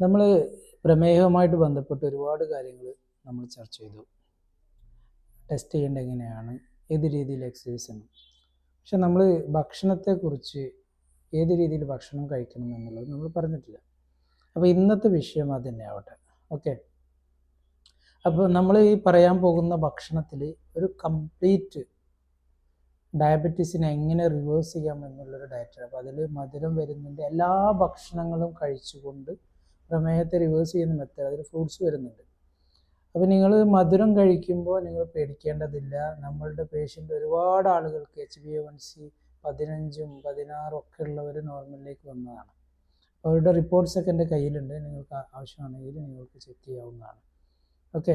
നമ്മൾ പ്രമേഹവുമായിട്ട് ബന്ധപ്പെട്ട് ഒരുപാട് കാര്യങ്ങൾ നമ്മൾ ചർച്ച ചെയ്തു. ടെസ്റ്റ് ചെയ്യേണ്ടത് എങ്ങനെയാണ്? ഏത് രീതിയിൽ എക്സസൈസ് ആണ് പക്ഷെ നമ്മൾ ഭക്ഷണത്തെക്കുറിച്ച് ഏത് രീതിയിൽ ഭക്ഷണം കഴിക്കണം എന്നുള്ളത് നമ്മൾ പറഞ്ഞിട്ടില്ല. അപ്പോൾ ഇന്നത്തെ വിഷയം അത് തന്നെ ആവട്ടെ ഓക്കെ അപ്പോൾ നമ്മൾ ഈ പറയാൻ പോകുന്ന ഭക്ഷണത്തിൽ ഒരു കംപ്ലീറ്റ് ഡയബറ്റീസിനെ എങ്ങനെ റിവേഴ്സ് ചെയ്യാം എന്നുള്ളൊരു ഡയറ്റാണ് അപ്പോൾ അതിൽ മധുരം വരുന്നതിന്റെ എല്ലാ ഭക്ഷണങ്ങളും കഴിച്ചുകൊണ്ട് പ്രമേഹത്തെ റിവേഴ്സ് ചെയ്യുന്ന മെത്തേഡ് അതിൽ ഫ്രൂട്ട്സ് വരുന്നുണ്ട്. അപ്പോൾ നിങ്ങൾ മധുരം കഴിക്കുമ്പോൾ നിങ്ങൾ പേടിക്കേണ്ടതില്ല. നമ്മളുടെ പേഷ്യന്റ് ഒരുപാട് ആളുകൾക്ക് H B A one C പതിനഞ്ചും പതിനാറും ഒക്കെ ഉള്ളവർ നോർമലിലേക്ക് വന്നതാണ്. അവരുടെ റിപ്പോർട്ട്സ് ഒക്കെ എന്റെ കയ്യിലുണ്ട്. നിങ്ങൾക്ക് ആവശ്യമാണെങ്കിൽ നിങ്ങൾക്ക് ചെക്ക് ചെയ്യാവുന്നതാണ്. ഓക്കെ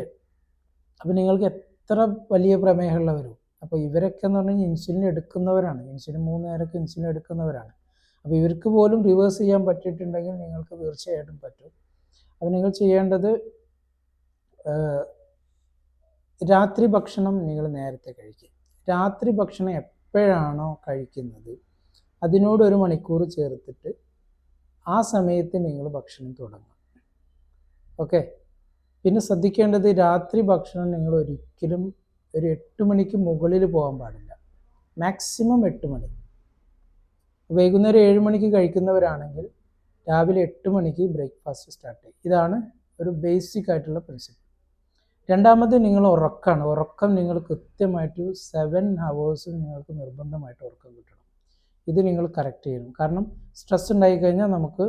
അപ്പോൾ നിങ്ങൾക്ക് എത്ര വലിയ പ്രമേഹമുള്ളവരും അപ്പോൾ ഇവരൊക്കെ എന്ന് പറഞ്ഞാൽ ഇൻസുലിൻ എടുക്കുന്നവരാണ്. ഇൻസുലിൻ മൂന്ന് നേരമൊക്കെ ഇൻസുലിൻ എടുക്കുന്നവരാണ്. അപ്പോൾ ഇവർക്ക് പോലും റിവേഴ്സ് ചെയ്യാൻ പറ്റിയിട്ടുണ്ടെങ്കിൽ നിങ്ങൾക്ക് തീർച്ചയായിട്ടും പറ്റും. അപ്പോൾ നിങ്ങൾ ചെയ്യേണ്ടത് രാത്രി ഭക്ഷണം നിങ്ങൾ നേരത്തെ കഴിക്കുക. രാത്രി ഭക്ഷണം എപ്പോഴാണോ കഴിക്കുന്നത് അതിനോട് ഒരു മണിക്കൂർ ചേർത്തിട്ട് ആ സമയത്ത് നിങ്ങൾ ഭക്ഷണം തുടങ്ങും ഓക്കെ? പിന്നെ ശ്രദ്ധിക്കേണ്ടത് രാത്രി ഭക്ഷണം നിങ്ങൾ ഒരിക്കലും ഒരു എട്ട് മണിക്ക് മുകളിൽ പോകാൻ പാടില്ല. മാക്സിമം എട്ട് മണി. വൈകുന്നേരം ഏഴ് മണിക്ക് കഴിക്കുന്നവരാണെങ്കിൽ രാവിലെ എട്ട് മണിക്ക് ബ്രേക്ക്ഫാസ്റ്റ് സ്റ്റാർട്ട് ചെയ്യും. ഇതാണ് ഒരു ബേസിക് ആയിട്ടുള്ള പ്രിൻസിപ്പിൾ രണ്ടാമത് നിങ്ങൾ ഉറക്കമാണ് ഉറക്കം നിങ്ങൾ കൃത്യമായിട്ട് സെവൻ ഹവേഴ്സ് നിങ്ങൾക്ക് നിർബന്ധമായിട്ട് ഉറക്കം കിട്ടണം. ഇത് നിങ്ങൾ കറക്റ്റ് ചെയ്യണം. കാരണം സ്ട്രെസ് ഉണ്ടായിക്കഴിഞ്ഞാൽ നമുക്ക്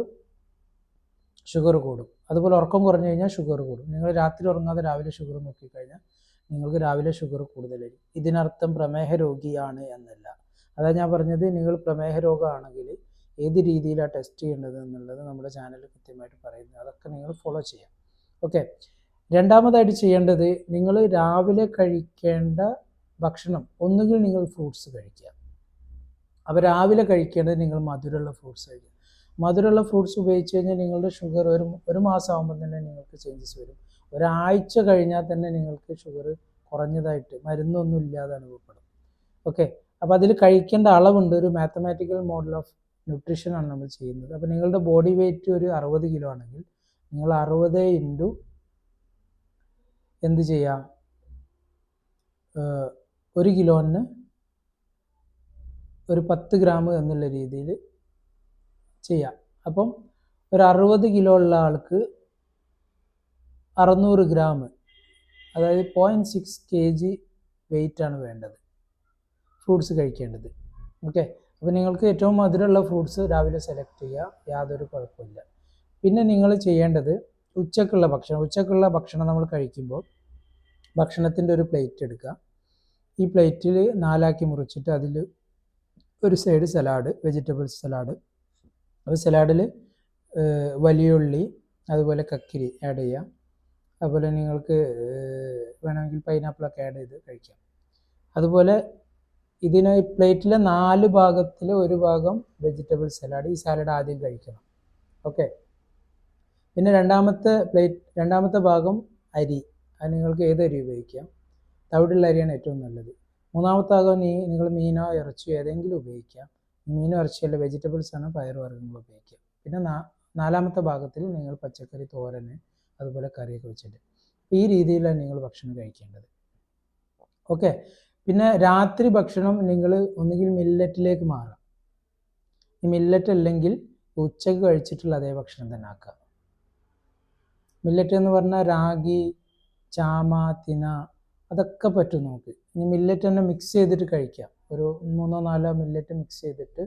ഷുഗർ കൂടും. അതുപോലെ ഉറക്കം കുറഞ്ഞു കഴിഞ്ഞാൽ ഷുഗർ കൂടും. നിങ്ങൾ രാത്രി ഉറങ്ങാതെ രാവിലെ ഷുഗർ നോക്കിക്കഴിഞ്ഞാൽ നിങ്ങൾക്ക് രാവിലെ ഷുഗർ കൂടുതലായിരിക്കും. ഇതിനർത്ഥം പ്രമേഹ രോഗിയാണ് എന്നല്ല. അതാ ഞാൻ പറഞ്ഞത് നിങ്ങൾ പ്രമേഹ രോഗമാണെങ്കിൽ ഏത് രീതിയിലാണ് ടെസ്റ്റ് ചെയ്യേണ്ടത് എന്നുള്ളത് നമ്മുടെ ചാനലിൽ കൃത്യമായിട്ട് പറയുന്നത്. അതൊക്കെ നിങ്ങൾ ഫോളോ ചെയ്യാം. ഓക്കെ രണ്ടാമതായിട്ട് ചെയ്യേണ്ടത് നിങ്ങൾ രാവിലെ കഴിക്കേണ്ട ഭക്ഷണം ഒന്നുകിൽ നിങ്ങൾ ഫ്രൂട്ട്സ് കഴിക്കുക. അപ്പോൾ രാവിലെ കഴിക്കേണ്ടത് നിങ്ങൾ മധുരമുള്ള ഫ്രൂട്ട്സ് കഴിക്കുക മധുരമുള്ള ഫ്രൂട്ട്സ് ഉപയോഗിച്ച് കഴിഞ്ഞാൽ നിങ്ങളുടെ ഷുഗർ ഒരു ഒരു മാസം ആകുമ്പോൾ തന്നെ നിങ്ങൾക്ക് ചേഞ്ചസ് വരും. ഒരാഴ്ച കഴിഞ്ഞാൽ തന്നെ നിങ്ങൾക്ക് ഷുഗർ കുറഞ്ഞതായിട്ട് മരുന്നൊന്നും ഇല്ലാതെ അനുഭവപ്പെടും. ഓക്കെ അപ്പോൾ അതിൽ കഴിക്കേണ്ട അളവുണ്ട് ഒരു മാത്തമാറ്റിക്കൽ മോഡൽ ഓഫ് ന്യൂട്രീഷൻ ആണ് നമ്മൾ ചെയ്യുന്നത്. അപ്പോൾ നിങ്ങളുടെ ബോഡി വെയിറ്റ് ഒരു അറുപത് കിലോ ആണെങ്കിൽ നിങ്ങൾ അറുപത് ഇന്റു എന്ത് ചെയ്യാം? ഒരു കിലോന് ഒരു പത്ത് ഗ്രാം എന്നുള്ള രീതിയിൽ ചെയ്യാം. അപ്പം ഒരു അറുപത് കിലോ ഉള്ള ആൾക്ക് അറുന്നൂറ് ഗ്രാം അതായത് പോയിന്റ് സിക്സ് കെ ജി വെയിറ്റാണ് വേണ്ടത്. ഫ്രൂട്ട്സ് കഴിക്കേണ്ടത്. ഓക്കെ അപ്പോൾ നിങ്ങൾക്ക് ഏറ്റവും മധുരമുള്ള ഫ്രൂട്ട്സ് രാവിലെ സെലക്ട് ചെയ്യുക യാതൊരു കുഴപ്പമില്ല. പിന്നെ നിങ്ങൾ ചെയ്യേണ്ടത് ഉച്ചക്കുള്ള ഭക്ഷണം. ഉച്ചക്കുള്ള ഭക്ഷണം നമ്മൾ കഴിക്കുമ്പോൾ ഭക്ഷണത്തിന്റെ ഒരു പ്ലേറ്റ് എടുക്കുക. ഈ പ്ലേറ്റിൽ നാലാക്കി മുറിച്ചിട്ട് അതിൽ ഒരു സൈഡ് സലാഡ് വെജിറ്റബിൾസ് സലാഡ് അപ്പോൾ സലാഡിൽ വലിയ ഉള്ളി അതുപോലെ കക്കിരി ആഡ് ചെയ്യാം. അതുപോലെ നിങ്ങൾക്ക് വേണമെങ്കിൽ പൈനാപ്പിളൊക്കെ ആഡ് ചെയ്ത് കഴിക്കാം. അതുപോലെ ഇതിന് പ്ലേറ്റിലെ നാല് ഭാഗത്തിൽ ഒരു ഭാഗം വെജിറ്റബിൾ സലാഡ് ഈ സാലഡ് ആദ്യം കഴിക്കണം. ഓക്കെ പിന്നെ രണ്ടാമത്തെ പ്ലേറ്റ് രണ്ടാമത്തെ ഭാഗം അരി. അത് നിങ്ങൾക്ക് ഏത് അരി ഉപയോഗിക്കാം? തവിടുള്ള അരിയാണ് ഏറ്റവും നല്ലത്. മൂന്നാമത്തെ ഭാഗം നീ നിങ്ങൾ മീനോ ഇറച്ചിയോ ഏതെങ്കിലും ഉപയോഗിക്കാം. മീനോ ഇറച്ചിയല്ല വെജിറ്റബിൾസ് ആണ് പയറുവർഗങ്ങൾ ഉപയോഗിക്കുക പിന്നെ നാലാമത്തെ ഭാഗത്തിൽ നിങ്ങൾ പച്ചക്കറി തോരന് അതുപോലെ കറിയൊക്കെ വെച്ചിട്ട്. ഈ രീതിയിലാണ് നിങ്ങൾ ഭക്ഷണം കഴിക്കേണ്ടത്. ഓക്കെ പിന്നെ രാത്രി ഭക്ഷണം നിങ്ങൾ ഒന്നുകിൽ മില്ലറ്റിലേക്ക് മാറാം മില്ലറ്റ് അല്ലെങ്കിൽ ഉച്ചയ്ക്ക് കഴിച്ചിട്ടുള്ള അതേ ഭക്ഷണം തന്നെ ആക്കുക. മില്ലറ്റ് എന്ന് പറഞ്ഞാൽ റാഗി ചാമ തിന അതൊക്കെ പറ്റും നമുക്ക്. ഇനി മില്ലറ്റ് തന്നെ മിക്സ് ചെയ്തിട്ട് കഴിക്കാം. ഒരു മൂന്നോ നാലോ മില്ലറ്റ് മിക്സ് ചെയ്തിട്ട്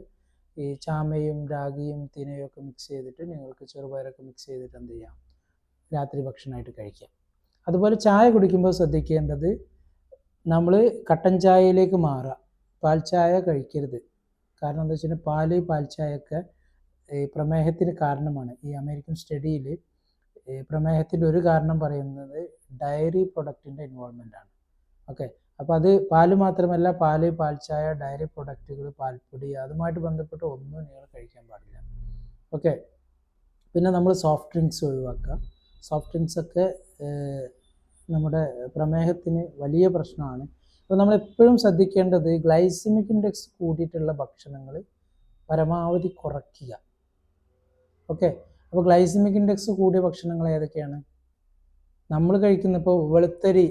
ഈ ചാമയും രാഗിയും തിനയും ഒക്കെ മിക്സ് ചെയ്തിട്ട് നിങ്ങൾക്ക് ചെറുപയറൊക്കെ മിക്സ് ചെയ്തിട്ട് എന്ത് ചെയ്യാം? രാത്രി ഭക്ഷണമായിട്ട് കഴിക്കാം. അതുപോലെ ചായ കുടിക്കുമ്പോൾ ശ്രദ്ധിക്കേണ്ടത് നമ്മൾ കട്ടൻ ചായയിലേക്ക് മാറുക. പാൽ ചായ കഴിക്കരുത്. കാരണം എന്താ വെച്ചാൽ പാൽ പാൽ ചായയൊക്കെ ഈ പ്രമേഹത്തിന് കാരണമാണ്. ഈ അമേരിക്കൻ സ്റ്റഡിയിൽ പ്രമേഹത്തിന്റെ ഒരു കാരണം പറയുന്നത് ഡയറി പ്രൊഡക്റ്റിന്റെ ഇൻവോൾവ്മെന്റ് ആണ്. ഓക്കെ? അപ്പോൾ അത് പാൽ മാത്രമല്ല പാൽ പാൽ ചായ ഡയറി പ്രൊഡക്റ്റുകൾ പാൽപ്പൊടി അതുമായിട്ട് ബന്ധപ്പെട്ട് ഒന്നും നിങ്ങൾ കഴിക്കാൻ പാടില്ല. ഓക്കെ? പിന്നെ നമ്മൾ സോഫ്റ്റ് ഡ്രിങ്ക്സ് ഒഴിവാക്കുക. സോഫ്റ്റ് ഡ്രിങ്ക്സ് ഒക്കെ നമ്മുടെ പ്രമേഹത്തിന് വലിയ പ്രശ്നമാണ്. അപ്പോൾ നമ്മൾ എപ്പോഴും ശ്രദ്ധിക്കേണ്ടത് ഗ്ലൈസിമിക് ഇൻഡെക്സ് കൂടിയിട്ടുള്ള ഭക്ഷണങ്ങൾ പരമാവധി കുറയ്ക്കുക. ഓക്കെ? അപ്പോൾ ഗ്ലൈസിമിക് ഇൻഡെക്സ് കൂടിയ ഭക്ഷണങ്ങൾ ഏതൊക്കെയാണ്? നമ്മൾ കഴിക്കുന്ന ഇപ്പോൾ വെളുത്തരി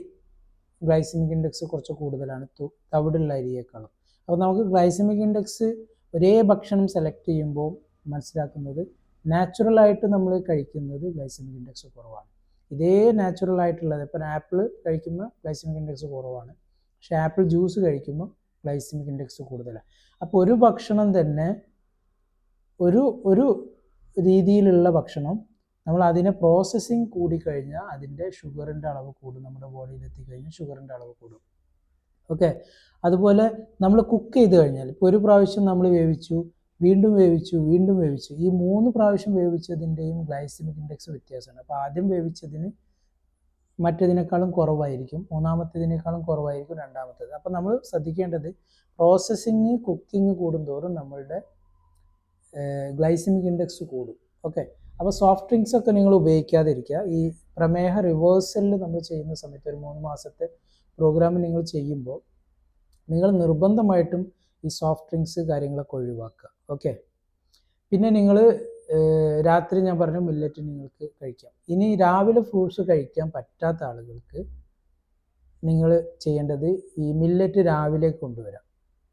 ഗ്ലൈസിമിക് ഇൻഡെക്സ് കുറച്ച് കൂടുതലാണ്. തവിടുള്ള അരിയേക്കാളും. അപ്പോൾ നമുക്ക് ഗ്ലൈസിമിക് ഇൻഡെക്സ് ഒരേ ഭക്ഷണം സെലക്ട് ചെയ്യുമ്പോൾ മനസ്സിലാക്കുന്നത് നാച്ചുറലായിട്ട് നമ്മൾ കഴിക്കുന്നത് ഗ്ലൈസിമിക് ഇൻഡെക്സ് കുറവാണ്. ഇതേ നാച്ചുറൽ ആയിട്ടുള്ളത്. ഇപ്പം ആപ്പിൾ കഴിക്കുമ്പോൾ ഗ്ലൈസിമിക് ഇൻഡെക്സ് കുറവാണ്. പക്ഷേ ആപ്പിൾ ജ്യൂസ് കഴിക്കുമ്പോൾ ഗ്ലൈസിമിക് ഇൻഡെക്സ് കൂടുതലാണ് അപ്പോൾ ഒരു ഭക്ഷണം തന്നെ ഒരു ഒരു രീതിയിലുള്ള ഭക്ഷണം നമ്മൾ അതിനെ പ്രോസസ്സിങ് കൂടിക്കഴിഞ്ഞാൽ അതിന്റെ ഷുഗറിന്റെ അളവ് കൂടും. നമ്മുടെ ബോഡിയിൽ എത്തിക്കഴിഞ്ഞാൽ ഷുഗറിന്റെ അളവ് കൂടും. ഓക്കെ അതുപോലെ നമ്മൾ കുക്ക് ചെയ്ത് കഴിഞ്ഞാൽ ഇപ്പോൾ ഒരു പ്രാവശ്യം നമ്മൾ വേവിച്ചു വീണ്ടും വേവിച്ചു വീണ്ടും വേവിച്ചു. ഈ മൂന്ന് പ്രാവശ്യം വേവിച്ചതിന്റെയും ഗ്ലൈസിമിക് ഇൻഡെക്സ് വ്യത്യാസമാണ്. അപ്പോൾ ആദ്യം വേവിച്ചതിന് മറ്റതിനേക്കാളും കുറവായിരിക്കും മൂന്നാമത്തേതിനേക്കാളും കുറവായിരിക്കും രണ്ടാമത്തേത്. അപ്പോൾ നമ്മൾ ശ്രദ്ധിക്കേണ്ടത് പ്രോസസ്സിങ് കുക്കിംഗ് കൂടുന്തോറും നമ്മളുടെ ഗ്ലൈസിമിക് ഇൻഡെക്സ് കൂടും. ഓക്കെ? അപ്പോൾ സോഫ്റ്റ് ഡ്രിങ്ക്സ് ഒക്കെ നിങ്ങൾ ഉപയോഗിക്കാതിരിക്കുക. ഈ പ്രമേഹ റിവേഴ്സലിൽ നമ്മൾ ചെയ്യുന്ന സമയത്ത് ഒരു മൂന്ന് മാസത്തെ പ്രോഗ്രാം നിങ്ങൾ ചെയ്യുമ്പോൾ നിങ്ങൾ നിർബന്ധമായിട്ടും ഈ സോഫ്റ്റ് ഡ്രിങ്ക്സ് കാര്യങ്ങളൊക്കെ ഒഴിവാക്കുക. ഓക്കെ പിന്നെ നിങ്ങൾ രാത്രി ഞാൻ പറഞ്ഞു മില്ലറ്റ് നിങ്ങൾക്ക് കഴിക്കാം. ഇനി രാവിലെ ഫ്രൂട്ട്സ് കഴിക്കാൻ പറ്റാത്ത ആളുകൾക്ക് നിങ്ങൾ ചെയ്യേണ്ടത് ഈ മില്ലറ്റ് രാവിലെ കൊണ്ടുവരാം.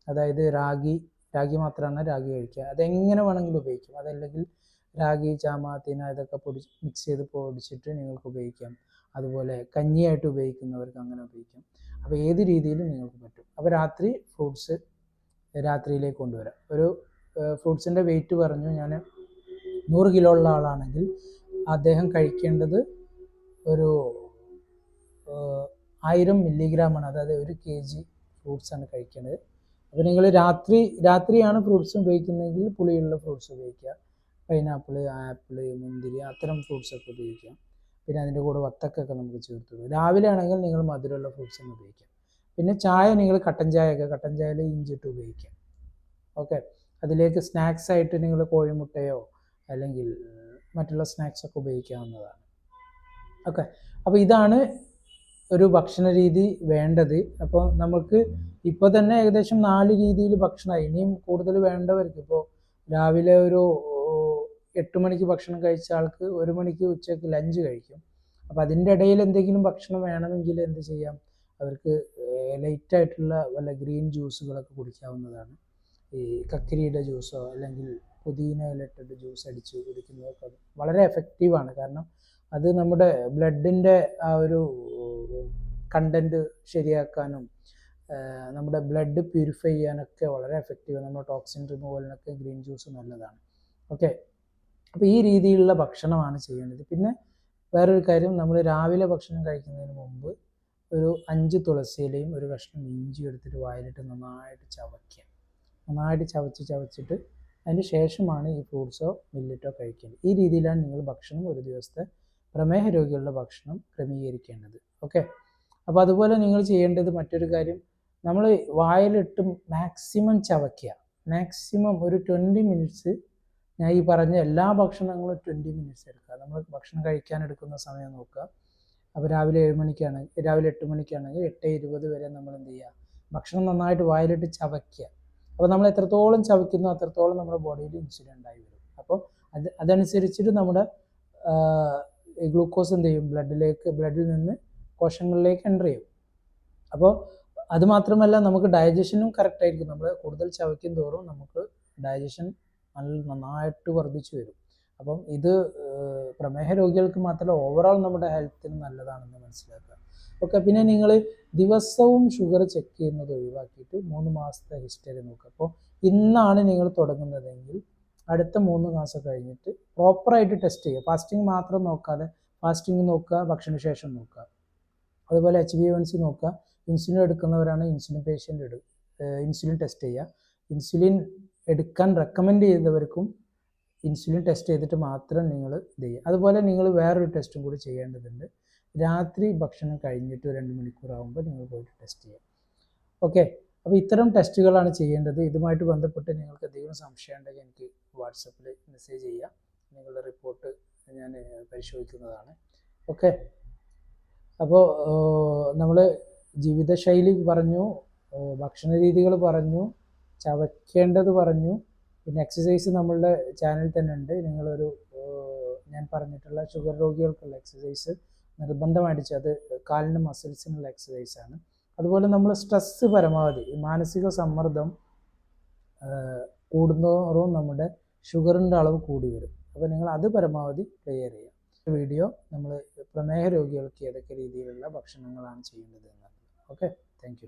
അതായത് റാഗി രാഗി മാത്രമാണ് രാഗി കഴിക്കുക. അതെങ്ങനെ വേണമെങ്കിലും ഉപയോഗിക്കാം. അതല്ലെങ്കിൽ രാഗി ചാമ തിന ഇതൊക്കെ പൊടി മിക്സ് ചെയ്ത് പൊടിച്ചിട്ട് നിങ്ങൾക്ക് ഉപയോഗിക്കാം. അതുപോലെ കഞ്ഞിയായിട്ട് ഉപയോഗിക്കുന്നവർക്ക് അങ്ങനെ ഉപയോഗിക്കാം. അപ്പോൾ ഏത് രീതിയിലും നിങ്ങൾക്ക് പറ്റും. അപ്പോൾ രാത്രി ഫ്രൂട്ട്സ് രാത്രിയിലേക്ക് കൊണ്ടുവരാം. ഒരു ഫ്രൂട്ട്സിന്റെ വെയിറ്റ് പറഞ്ഞു ഞാൻ നൂറ് കിലോ ഉള്ള ആളാണെങ്കിൽ അദ്ദേഹം കഴിക്കേണ്ടത് ഒരു ആയിരം മില്ലിഗ്രാമാണ് അതായത് ഒരു കെ ജി ഫ്രൂട്ട്സാണ് കഴിക്കേണ്ടത്. അപ്പോൾ നിങ്ങൾ രാത്രി രാത്രിയാണ് ഫ്രൂട്ട്സ് ഉപയോഗിക്കുന്നതെങ്കിൽ പുളിയുള്ള ഫ്രൂട്ട്സ് ഉപയോഗിക്കുക. പൈനാപ്പിൾ ആപ്പിൾ മുന്തിരി അത്തരം ഫ്രൂട്ട്സ് ഒക്കെ ഉപയോഗിക്കാം പിന്നെ അതിന്റെ കൂടെ വത്തക്കൊക്കെ നമുക്ക് ചേർത്ത് രാവിലെ ആണെങ്കിൽ നിങ്ങൾ മധുരമുള്ള ഫ്രൂട്ട്സ് ഉപയോഗിക്കാം പിന്നെ ചായ നിങ്ങൾ കട്ടൻ ചായയൊക്കെ കട്ടൻ ചായയിൽ ഇഞ്ചിട്ട് ഉപയോഗിക്കാം ഓക്കെ അതിലേക്ക് സ്നാക്സ് ആയിട്ട് നിങ്ങൾ കോഴിമുട്ടയോ അല്ലെങ്കിൽ മറ്റുള്ള സ്നാക്സ് ഒക്കെ ഉപയോഗിക്കാവുന്നതാണ്. ഓക്കെ അപ്പോൾ ഇതാണ് ഒരു ഭക്ഷണ രീതി വേണ്ടത്. അപ്പോൾ നമുക്ക് ഇപ്പോൾ തന്നെ ഏകദേശം നാല് രീതിയിൽ ഭക്ഷണമായി ഇനിയും കൂടുതൽ വേണ്ടവർക്ക് ഇപ്പോൾ രാവിലെ ഒരു എട്ട് മണിക്ക് ഭക്ഷണം കഴിച്ച ആൾക്ക് ഒരു മണിക്ക് ഉച്ചയ്ക്ക് ലഞ്ച് കഴിക്കും. അപ്പോൾ അതിന്റെ ഇടയിൽ എന്തെങ്കിലും ഭക്ഷണം വേണമെങ്കിൽ എന്ത് ചെയ്യാം? അവർക്ക് ലൈറ്റ് ആയിട്ടുള്ള വല്ല ഗ്രീൻ ജ്യൂസുകളൊക്കെ കുടിക്കാവുന്നതാണ്. ഈ കക്കിരിയുടെ ജ്യൂസോ അല്ലെങ്കിൽ പുതിന ഇലട്ടിട്ട് ജ്യൂസ് അടിച്ച് കുടിക്കുന്നതൊക്കെ വളരെ എഫക്റ്റീവാണ് കാരണം അത് നമ്മുടെ ബ്ലഡിന്റെ ആ ഒരു കണ്ടന്റ് ശരിയാക്കാനും നമ്മുടെ ബ്ലഡ് പ്യൂരിഫൈ ചെയ്യാനൊക്കെ വളരെ എഫക്റ്റീവ് നമ്മുടെ ടോക്സിൻ റിമൂവലിനൊക്കെ ഗ്രീൻ ജ്യൂസ് നല്ലതാണ്. ഓക്കെ അപ്പോൾ ഈ രീതിയിലുള്ള ഭക്ഷണമാണ് ചെയ്യേണ്ടത്. പിന്നെ വേറൊരു കാര്യം നമ്മൾ രാവിലെ ഭക്ഷണം കഴിക്കുന്നതിന് മുമ്പ് ഒരു അഞ്ച് തുളസിയിലയും ഒരു കഷ്ണം ഇഞ്ചി എടുത്തിട്ട് വായിലിട്ട് നന്നായിട്ട് ചവയ്ക്കുക. നന്നായിട്ട് ചവച്ച് ചവച്ചിട്ട് അതിന് ശേഷമാണ് ഈ ഫ്രൂട്ട്സോ മില്ലറ്റോ കഴിക്കേണ്ടത്. ഈ രീതിയിലാണ് നിങ്ങൾ ഭക്ഷണം ഒരു ദിവസത്തെ പ്രമേഹ രോഗികളുടെ ഭക്ഷണം ക്രമീകരിക്കേണ്ടത്. ഓക്കെ? അപ്പോൾ അതുപോലെ നിങ്ങൾ ചെയ്യേണ്ടത് മറ്റൊരു കാര്യം. നമ്മൾ വായിലിട്ട് മാക്സിമം ചവയ്ക്കുക. മാക്സിമം ഒരു ട്വന്റി മിനിറ്റ്സ് ഞാൻ ഈ പറഞ്ഞ എല്ലാ ഭക്ഷണങ്ങളും ട്വന്റി മിനിറ്റ്സ് എടുക്കുക. നമ്മൾ ഭക്ഷണം കഴിക്കാൻ എടുക്കുന്ന സമയം നോക്കുക. അപ്പോൾ രാവിലെ ഏഴ് മണിക്കാണ് രാവിലെ എട്ട് മണിക്കാണെങ്കിൽ എട്ട് ഇരുപത് വരെ നമ്മൾ എന്ത് ചെയ്യുക ഭക്ഷണം നന്നായിട്ട് വായിലിട്ട് ചവയ്ക്കുക. അപ്പോൾ നമ്മൾ എത്രത്തോളം ചവയ്ക്കുന്നു അത്രത്തോളം നമ്മുടെ ബോഡിയിൽ ഇൻസുലിൻ ഉണ്ടായി വരും. അപ്പോൾ അത് അതനുസരിച്ചിട്ട് നമ്മുടെ ഗ്ലൂക്കോസ് എന്ത് ചെയ്യും? ബ്ലഡിലേക്ക് ബ്ലഡിൽ നിന്ന് കോശങ്ങളിലേക്ക് എന്റർ ചെയ്യും. അപ്പോൾ അത് മാത്രമല്ല നമുക്ക് ഡൈജഷനും കറക്റ്റ് ആയിരിക്കും നമ്മൾ കൂടുതൽ ചവയ്ക്കും തോറും നമുക്ക് ഡൈജഷൻ നല്ല നന്നായിട്ട് വർദ്ധിച്ചു വരും. അപ്പം ഇത് പ്രമേഹ രോഗികൾക്ക് മാത്രമല്ല ഓവറോൾ നമ്മുടെ ഹെൽത്തിന് നല്ലതാണെന്ന് മനസ്സിലാക്കുക. ഓക്കെ പിന്നെ നിങ്ങൾ ദിവസവും ഷുഗർ ചെക്ക് ചെയ്യുന്നത് ഒഴിവാക്കിയിട്ട് മൂന്ന് മാസത്തെ ഹിസ്റ്ററി നോക്കുക. അപ്പോൾ ഇന്നാണ് നിങ്ങൾ തുടങ്ങുന്നതെങ്കിൽ അടുത്ത മൂന്ന് മാസം കഴിഞ്ഞിട്ട് പ്രോപ്പറായിട്ട് ടെസ്റ്റ് ചെയ്യുക. ഫാസ്റ്റിംഗ് മാത്രം നോക്കാതെ ഫാസ്റ്റിംഗ് നോക്കുക ഭക്ഷണശേഷം നോക്കുക. അതുപോലെ എച്ച് ബി വൺ സി നോക്കുക. ഇൻസുലിൻ എടുക്കുന്നവരാണ് ഇൻസുലിൻ പേഷ്യന്റ് എടു ഇൻസുലിൻ ടെസ്റ്റ് ചെയ്യുക. ഇൻസുലിൻ എടുക്കാൻ റെക്കമെൻഡ് ചെയ്തവർക്കും ഇൻസുലിൻ ടെസ്റ്റ് ചെയ്തിട്ട് മാത്രം നിങ്ങൾ ഇത് ചെയ്യുക. അതുപോലെ നിങ്ങൾ വേറൊരു ടെസ്റ്റും കൂടി ചെയ്യേണ്ടതുണ്ട്. രാത്രി ഭക്ഷണം കഴിഞ്ഞിട്ട് രണ്ട് മണിക്കൂർ ആകുമ്പോൾ നിങ്ങൾ പോയിട്ട് ടെസ്റ്റ് ചെയ്യുക. ഓക്കെ? അപ്പോൾ ഇത്തരം ടെസ്റ്റുകളാണ് ചെയ്യേണ്ടത്. ഇതുമായിട്ട് ബന്ധപ്പെട്ട് നിങ്ങൾക്ക് എന്തെങ്കിലും സംശയം ഉണ്ടെങ്കിൽ എനിക്ക് വാട്സപ്പിൽ മെസ്സേജ് ചെയ്യുക. നിങ്ങളുടെ റിപ്പോർട്ട് ഞാൻ പരിശോധിക്കുന്നതാണ്. ഓക്കെ? അപ്പോൾ നമ്മൾ ജീവിതശൈലി പറഞ്ഞു ഭക്ഷണ രീതികൾ പറഞ്ഞു ചവയ്ക്കേണ്ടത് പറഞ്ഞു പിന്നെ എക്സസൈസ് നമ്മളുടെ ചാനൽ തന്നെ ഉണ്ട്. നിങ്ങളൊരു ഞാൻ പറഞ്ഞിട്ടുള്ള ഷുഗർ രോഗികൾക്കുള്ള എക്സസൈസ് നിർബന്ധമായിട്ട് അത് കാലിന് മസിൽസിനുള്ള എക്സസൈസ് ആണ്. അതുപോലെ നമ്മൾ സ്ട്രെസ്സ് പരമാവധി മാനസിക സമ്മർദ്ദം കൂടുന്നതോറും നമ്മുടെ ഷുഗറിന്റെ അളവ് കൂടി വരും. അപ്പോൾ നിങ്ങൾ അത് പരമാവധി ക്ലിയർ ചെയ്യുക. വീഡിയോ നമ്മൾ പ്രമേഹ രോഗികൾക്ക് ഏതൊക്കെ രീതിയിലുള്ള ഭക്ഷണങ്ങളാണ് ചെയ്യേണ്ടത് എന്നുള്ളത്. Okay thank